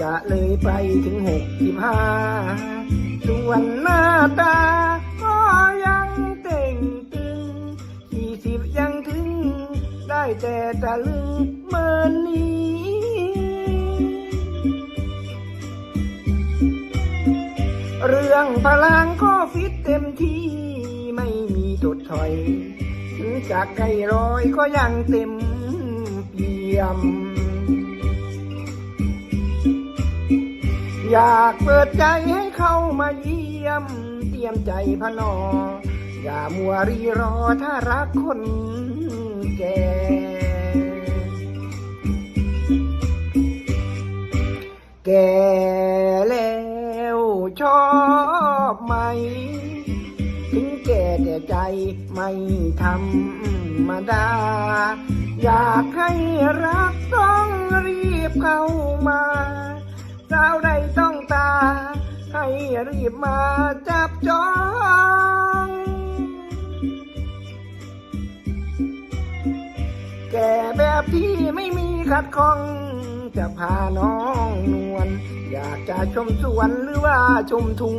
จะเลยไปถึงหกสิบห้าส่วนหน้าตา ก็ยังเต่งตึงสี่สิบยังถึง ได้แต่ตะลึงเมินนี้เรื่องพลังก็ฟิตเต็มที่ไม่มีตดถอย ถึงจากไกลร้อยก็ยังเต็มเปี่ยม อยากเปิดใจให้เข้ามาเยี่ยม เตรียมใจพนอ อย่ามัวรีรอถ้ารักคนแก่แก่แล้วชอบไหม ถึงแก่แต่ใจไม่ธรรมดา อยากให้รักต้องรีบเข้ามา สาวใดต้องตา ให้รีบมาจับจองแก่แบบที่ไม่มีขัดข้อง จะพาน้องนวลอยากจะชมสวนหรือว่าชมถุง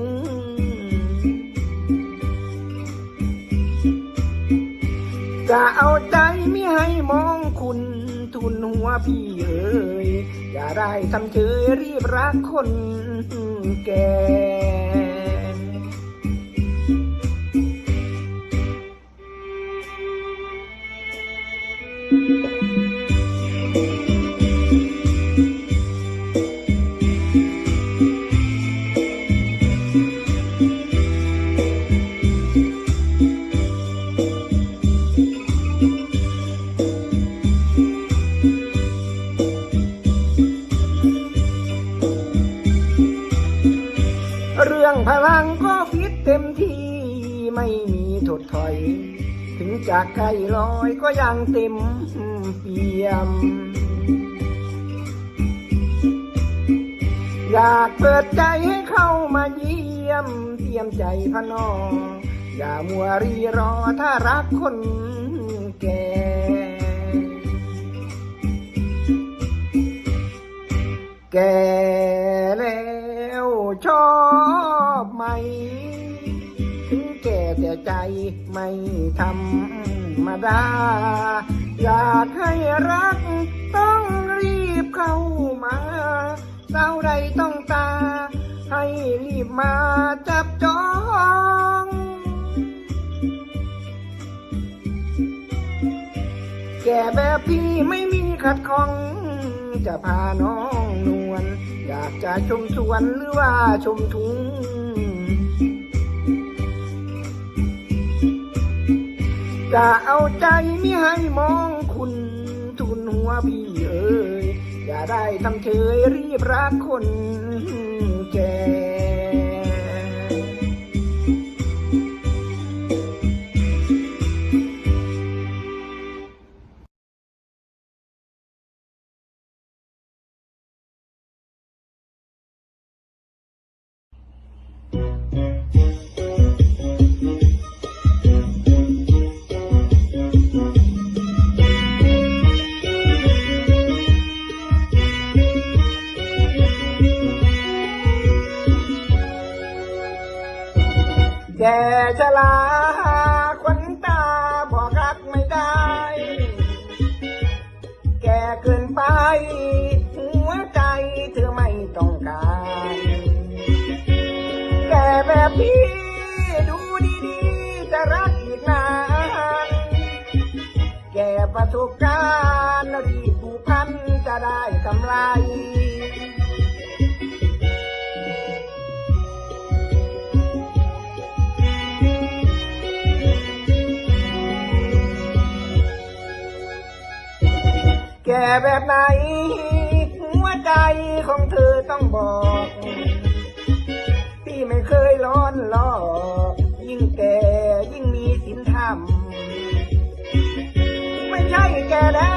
จะเอาใจไม่ให้มองคุณ ทุนหัวพี่เอ๋ยอย่าได้ทำเฉยรีบรักคนแก่ เรื่องพลังก็ฟิตเต็มที่ไม่มีถดถอย ถึงจากไกลลอยก็ยังเต็มเปี่ยม อยากเปิดใจให้เข้ามาเยี่ยมเตรียมใจพนอ อย่ามัวรีรอถ้ารักคนแก่ ไม่ธรรมดา อยากให้รัก ต้องรีบเข้ามาเศร้าใดต้องตา ให้รีบมาจับจองแก่แบบพี่ไม่มีขัดข้อง จะพาน้องนวลอยากจะชมสวนหรือว่าชมทุ่ง จะเอาใจไม่ให้มองคุณทุนหัวพี่เอ๋ยอย่าได้ทำเฉยรีบรักคนแก่ แก่ชราควันตาบอกรักไม่ได้ แก่เกินไป หัวใจเธอไม่ต้องการ แก่แบบพี่ดูดีๆจะรักอีกนานแก่ประสบการณ์รีบผูกพันจะได้กำไร แก่แบบไหน หัวใจของเธอต้องบอก พี่ไม่เคยร้อนหลอก ยิ่งแก่ยิ่งมีสินธรรม ไม่ใช่แก่แล้ว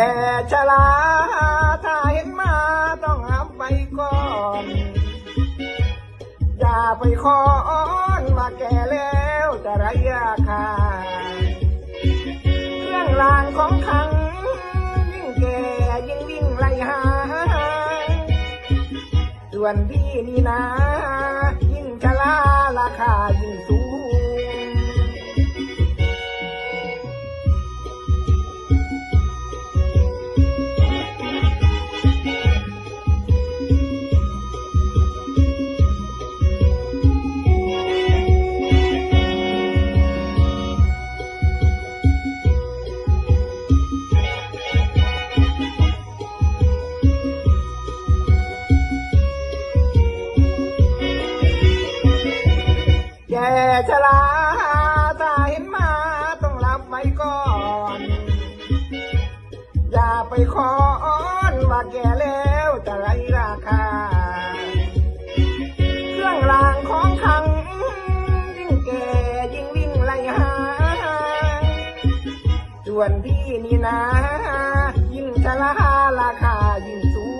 ก่ชราถ้าเห็นมาต้องหับไปก่อน อย่าไปคอนมาแก่แล้วจะไรราคาเครื่องรางของขลัง ยิ่งแก่ยิ่งวิ่งไล่หา ส่วนพี่นี่นะ ยิ่งชราราคายิ่งสูง ชลาถ้าเห็นมาต้องรับไว้ก่อน อย่าไปขออ้อนว่าแก่แล้วจะไรราคา เครื่องรางของขัง ยิ่งแก่ยิ่งวิ่งไล่หา ส่วนพี่นี่นะ ยิ่งชลาราคายิ่งสูง